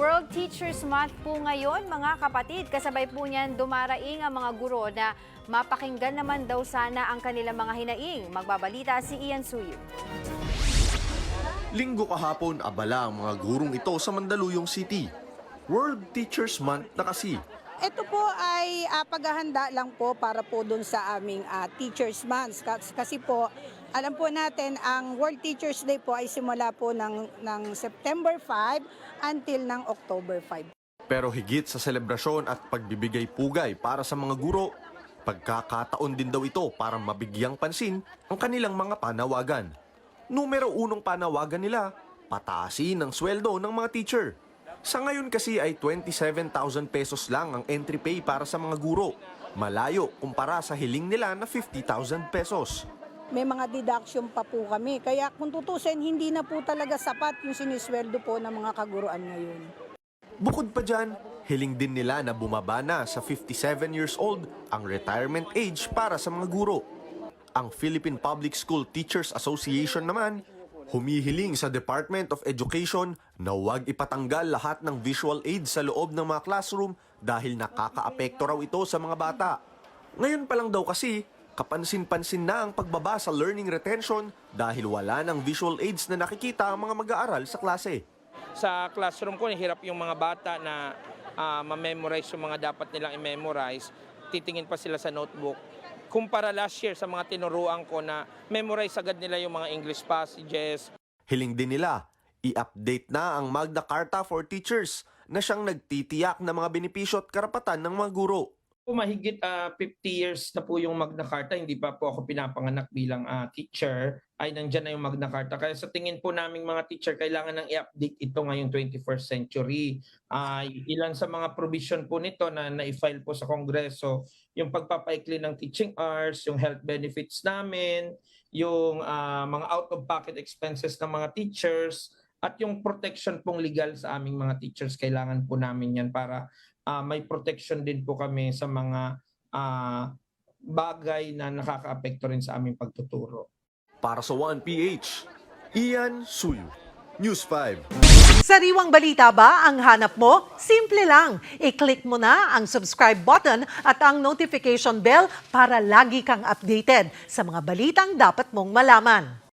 World Teachers Month po ngayon, mga kapatid. Kasabay po niyan dumaraing ang mga guro na mapakinggan naman daw sana ang kanilang mga hinaing. Magbabalita si Ian Suyu. Linggo kahapon, abala ang mga gurong ito sa Mandaluyong City. World Teachers Month na kasi. Ito po ay ah, paghahanda lang po para po dun sa aming ah, Teachers Month. Kas- Kasi po, alam po natin, ang World Teachers Day po ay simula po ng, ng September 5 until ng October 5. Pero higit sa selebrasyon at pagbibigay pugay para sa mga guro, pagkakataon din daw ito para mabigyang pansin ang kanilang mga panawagan. Numero unong panawagan nila, pataasin ang sweldo ng mga teacher. Sa ngayon kasi ay 27,000 pesos lang ang entry pay para sa mga guro. Malayo kumpara sa hiling nila na 50,000 pesos. May mga deduction pa po kami. Kaya kung tutusin, hindi na po talaga sapat yung sinisweldo po ng mga kaguruan ngayon. Bukod pa dyan, hiling din nila na bumaba na sa 57 years old ang retirement age para sa mga guro. Ang Philippine Public School Teachers Association naman, humihiling sa Department of Education na huwag ipatanggal lahat ng visual aids sa loob ng mga classroom dahil nakakaapekto raw ito sa mga bata. Ngayon pa lang daw kasi, kapansin-pansin na ang pagbaba sa learning retention dahil wala ng visual aids na nakikita ang mga mag-aaral sa klase. sa classroom ko, hirap yung mga bata na ah, ma-memorize yung mga dapat nilang i-memorize. Titingin pa sila sa notebook. Kumpara last year sa mga tinuruan ko na memorize agad nila yung mga English passages, Hiling din nila, i-update na ang Magna Carta for Teachers na siyang nagtitiyak ng mga benepisyo at karapatan ng mga guro. Po, mahigit ah, 50 years na po yung Magna Carta, hindi pa po ako pinapanganak bilang ah, teacher, ay nandyan na yung Magna Carta. Kaya sa tingin po naming mga teacher, kailangan nang i-update ito ngayong 21st century. Ah, ilan sa mga provision po nito na na-file po sa Kongreso, yung pagpapaikli ng teaching hours, yung health benefits namin, yung ah, mga out-of-pocket expenses ng mga teachers, at yung protection pong legal sa aming mga teachers, kailangan po namin yan para ah, may protection din po kami sa mga ah, bagay na nakakaapekto rin sa aming pagtuturo. Para sa 1PH, Ian Suyu, News 5. Sariwang balita ba ang hanap mo? Simple lang. I-click mo na ang subscribe button at ang notification bell para lagi kang updated sa mga balitang dapat mong malaman.